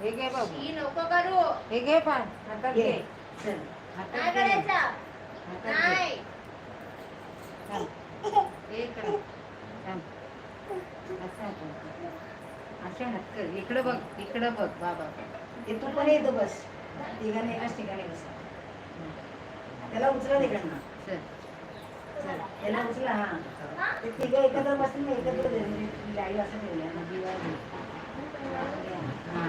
हे घे बाबू ही नको करू. हे घे पण हातात घे. हातात नाही घे. करायचं? हातात घे. नाही. थांब. हे. असं हात कर. असे हात कर. इकडं बघ. इकडं बघ. बाबा ते तू पण येतो बस. तिघांनी एकाच ठिकाणी बस. त्याला उचला तिकडनं. चल. चल, त्याला उचला हा. ते तिघं एकत्र बसतील ना एकत्र लाईव्ह असं ठेवलं आणि दिवा घे. हा.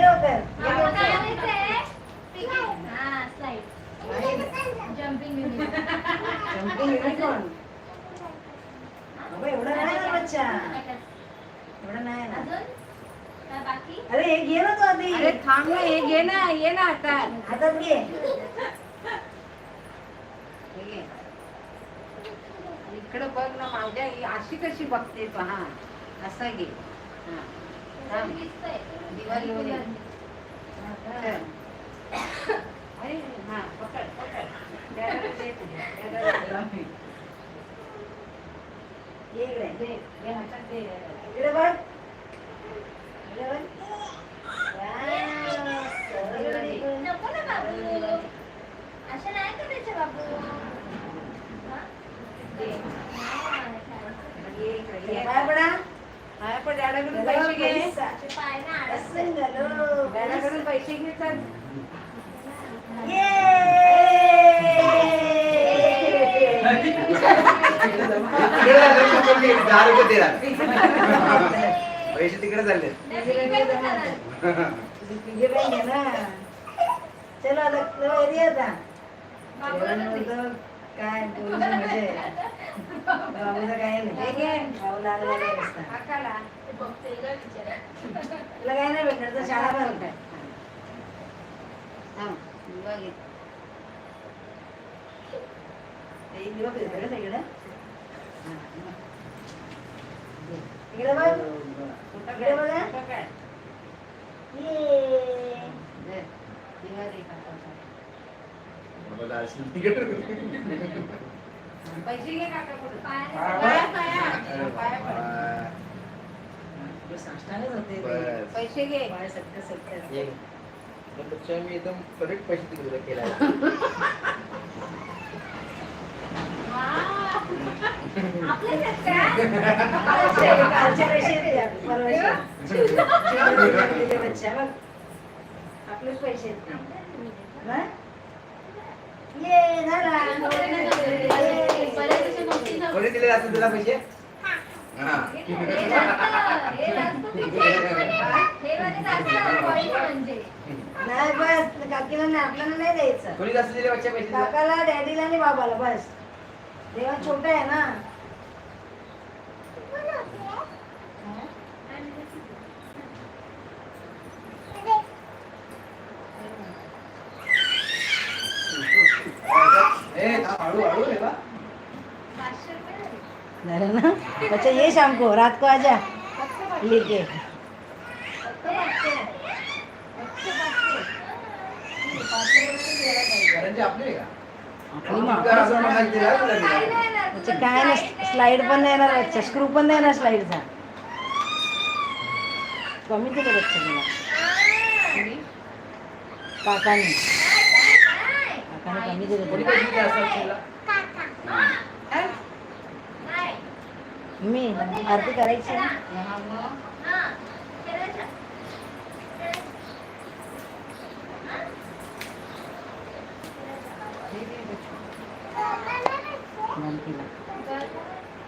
लवकर. हा? काय बाकी? अरे हे घे ना तू आधी अरे थांब ना हे घे ना ये ना आता हातात घे हे घे. इकडं बघ ना माझ्या ही अशी कशी बघते तू हा असा घे हा थांब. दिसतंय. दिवा घेऊन ये. चल. अरे हा पकड पकड. इकडे बघ इकडे बघ वाव, सरळ इकडे. नको ना बाबू असं नाही करायचं बाबू हा? दे. डॅडाकडून पैसे घे पैसा. ते पाय ना अडकले. असं झालं. डॅडाकडून पैसे घे चल ये दहा रुपये दे ना. पैसे तिकडे चालले चलो बाबूला काय बोलून म्हणजे बाबूचं काय हे नाही. बाबूला. तुला काय नाही भेटणार तर शाळा पण होत थांब, हा, बघ काय? बघा. कुठं काय? ये. दे. दिवा दे काकाला. पैसे घे काकाकडून. पाय पाया, पाया. पाया पड. हे साष्टांगच होते ते. बस. पैसे घे पाय सत्य सत्य ये. त्यापेक्षा मी एकदम करेक्ट पैसे तिकडे केला पैसे. आपलेच पैसे आहेत ते. ना? ये, झाला. ये. बऱ्याचशा गोष्टी नव्हत्या. कोणी दिले जातात तुला पैसे हा. हे जास्त- हे जास्त तिथे. हे वाले जास्त point म्हणजे. नाही बस काकीला नाही आपल्याला नाही द्यायचं कोणी जास्त दिले बच्चा पैसे तुला? काकाला डॅडीला आणि बाबाला बस देवा छोटा आहे ना ए, थांब, हळू हळू रे बा. ना? अच्छा ये शाम को रात को आजा लेके. अच्छा आहे ना. काय ना, स्लाइड पण नाही येणार अच्छा स्क्रू पण नाही येणार स्लाइडचा कमी केलं बच्चा तुला काकाने. काकाने कमी कोणी तुला पैसे दिले असतात तुला? हा. नाही. मी आरती करायची.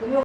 तुम्ही